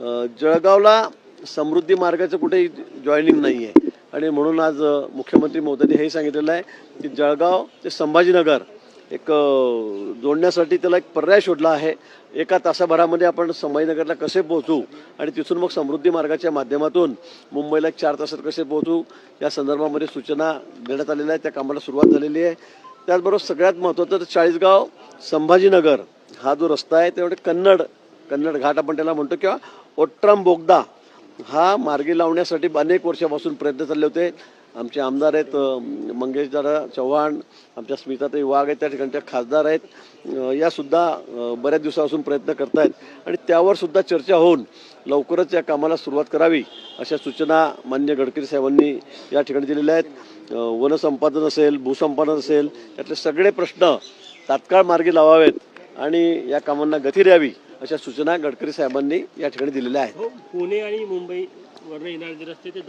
जळगावला समृद्धी मार्गाचं कुठेही जॉईनिंग नाही आहे आणि म्हणून आज मुख्यमंत्री मोदींनी हेही सांगितलेलं आहे की जळगाव ते संभाजीनगर एक जोडण्यासाठी त्याला एक पर्याय शोधला आहे. एका तासाभरामध्ये आपण संभाजीनगरला कसे पोहोचू आणि तिथून मग समृद्धी मार्गाच्या माध्यमातून मुंबईला एक चार तासात कसे पोहोचू या संदर्भामध्ये सूचना देण्यात आलेल्या आहेत. त्या कामाला सुरुवात झालेली आहे. त्याचबरोबर सगळ्यात महत्त्वाचं तर चाळीसगाव संभाजीनगर हा जो रस्ता आहे त्यामुळे कन्नड कन्नड घाट आपण त्याला म्हणतो किंवा ओट्रम बोगदा हा मार्गी लावण्यासाठी अनेक वर्षापासून प्रयत्न चालले होते. आमचे आमदार आहेत अ, मंगेश दादा चव्हाण आमच्या स्मिताताई वाघ आहेत त्या ठिकाणच्या खासदार आहेत. यासुद्धा बऱ्याच दिवसापासून प्रयत्न करत आहेत आणि त्यावरसुद्धा चर्चा होऊन लवकरच या कामाला सुरुवात करावी अशा सूचना मान्य गडकरी साहेबांनी या ठिकाणी दिलेल्या आहेत. वनसंपादन असेल भूसंपादन असेल यातले सगळे प्रश्न तात्काळ मार्गी लावावेत आणि या कामांना गती द्यावी. अशा सूचना गडकरी साहेबांनी या ठिकाणी दिलेल्या आहेत. हो, पुणे आणि मुंबई वरनं येणारे जे रस्ते ते